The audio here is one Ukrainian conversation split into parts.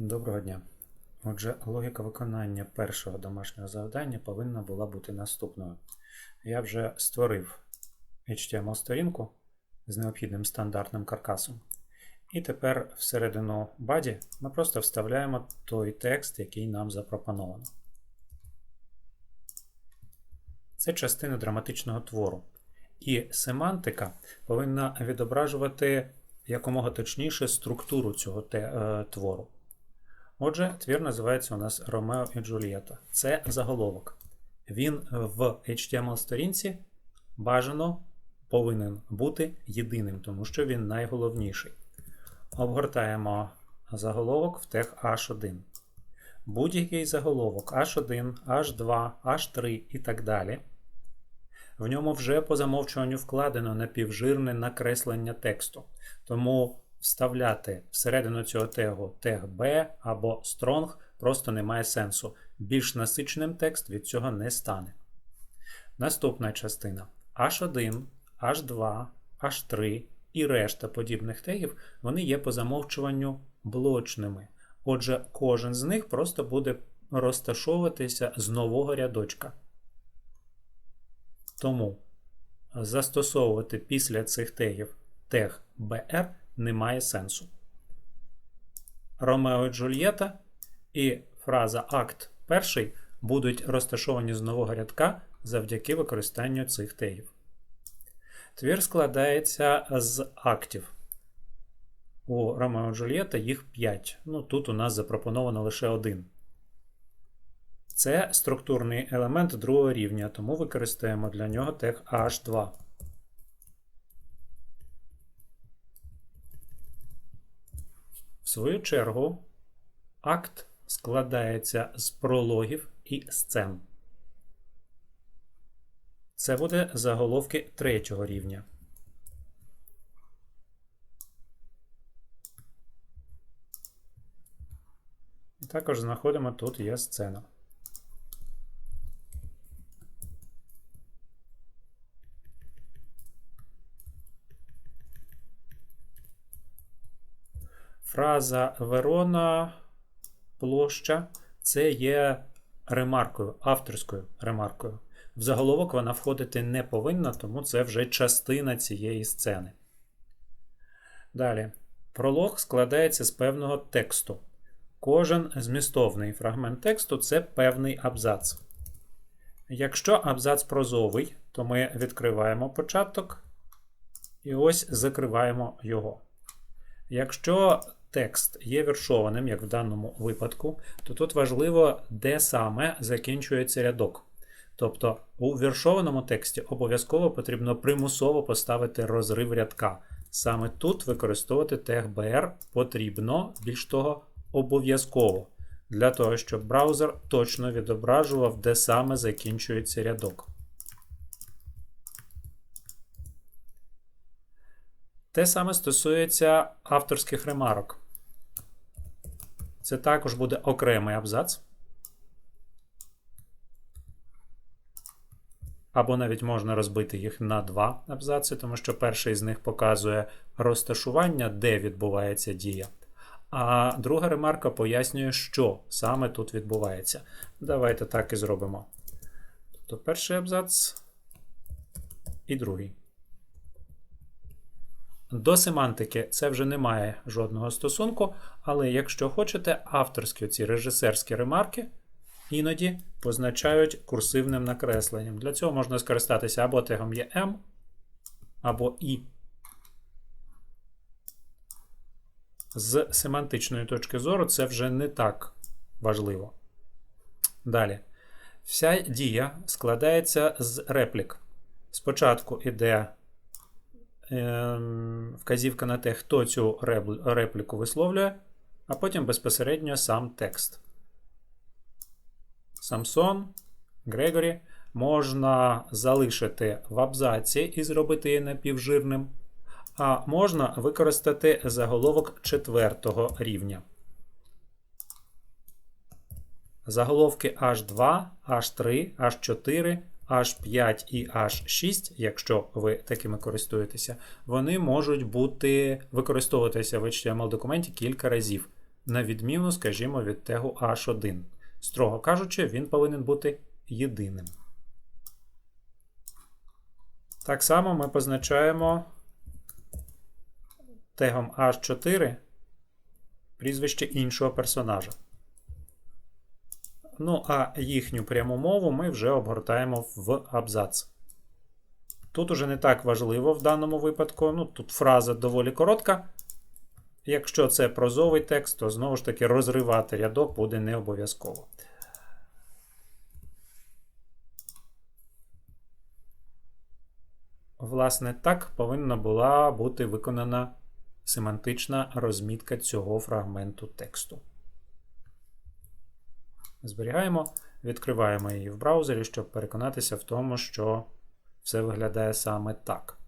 Доброго дня. Отже, логіка виконання першого домашнього завдання повинна була бути наступною. Я вже створив HTML-сторінку з необхідним стандартним каркасом. І тепер всередину баді ми просто вставляємо той текст, який нам запропоновано. Це частина драматичного твору. І семантика повинна відображувати якомога точніше структуру цього е, твору. Отже, твір називається у нас Ромео і Джульєта. Це заголовок. Він в HTML-сторінці бажано повинен бути єдиним, тому що він найголовніший. Обгортаємо заголовок в тег H1. Будь-який заголовок H1, H2, H3 і так далі. В ньому вже по замовчуванню вкладено напівжирне накреслення тексту. Тому вставляти всередину цього тегу тег B або strong просто немає сенсу. Більш насиченим текст від цього не стане. Наступна частина H1, H2, H3 і решта подібних тегів вони є по замовчуванню блочними. Отже, кожен з них просто буде розташовуватися з нового рядочка. Тому застосовувати після цих тегів тег BR немає сенсу. Ромео і Джульєта і фраза акт перший будуть розташовані з нового рядка завдяки використанню цих тегів. Твір складається з актів. У Ромео і Джульєта їх 5. Ну, тут у нас запропоновано лише один. Це структурний елемент другого рівня, тому використаємо для нього тег H2. В свою чергу, акт складається з прологів і сцен. Це буде заголовки третього рівня. Також знаходимо тут є сцена. Фраза Верона площа це є ремаркою, авторською ремаркою. В заголовок вона входити не повинна, тому це вже частина цієї сцени. Далі. Пролог складається з певного тексту. Кожен змістовний фрагмент тексту це певний абзац. Якщо абзац прозовий, то ми відкриваємо початок і ось закриваємо його. Якщо текст є віршованим, як в даному випадку, то тут важливо, де саме закінчується рядок. Тобто у віршованому тексті обов'язково потрібно примусово поставити розрив рядка. Саме тут використовувати тег BR потрібно, більш того, обов'язково, для того, щоб браузер точно відображував, де саме закінчується рядок. Те саме стосується авторських ремарок. Це також буде окремий абзац. Або навіть можна розбити їх на два абзаци, тому що перший з них показує розташування, де відбувається дія. А друга ремарка пояснює, що саме тут відбувається. Давайте так і зробимо. Тобто перший абзац і другий. До семантики це вже не має жодного стосунку, але якщо хочете, авторські ці режисерські ремарки іноді позначають курсивним накресленням. Для цього можна скористатися або тегом EM, або І. З семантичної точки зору це вже не так важливо. Далі. Вся дія складається з реплік. Спочатку йде вказівка на те, хто цю репліку висловлює, а потім безпосередньо сам текст. Самсон, Грегорі можна залишити в абзаці і зробити її напівжирним, а можна використати заголовок четвертого рівня. Заголовки H2, H3, H4, H5 і H6, якщо ви такими користуєтеся, вони можуть бути використовуватися в HTML документі кілька разів. на відміну, скажімо, від тегу H1. Строго кажучи, він повинен бути єдиним. Так само ми позначаємо тегом H4 прізвище іншого персонажа. Ну, а їхню пряму мову ми вже обгортаємо в абзац. Тут уже не так важливо в даному випадку. Ну, тут фраза доволі коротка. Якщо це прозовий текст, то знову ж таки розривати рядок буде не обов'язково. Власне, так повинна була бути виконана семантична розмітка цього фрагменту тексту. Зберігаємо, відкриваємо її в браузері, щоб переконатися в тому, що все виглядає саме так.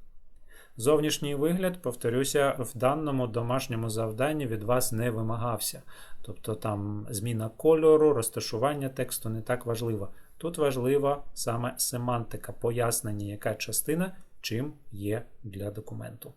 Зовнішній вигляд, повторюся, в даному домашньому завданні від вас не вимагався. Тобто там зміна кольору, розташування тексту не так важливо. Тут важлива саме семантика, пояснення, яка частина чим є для документу.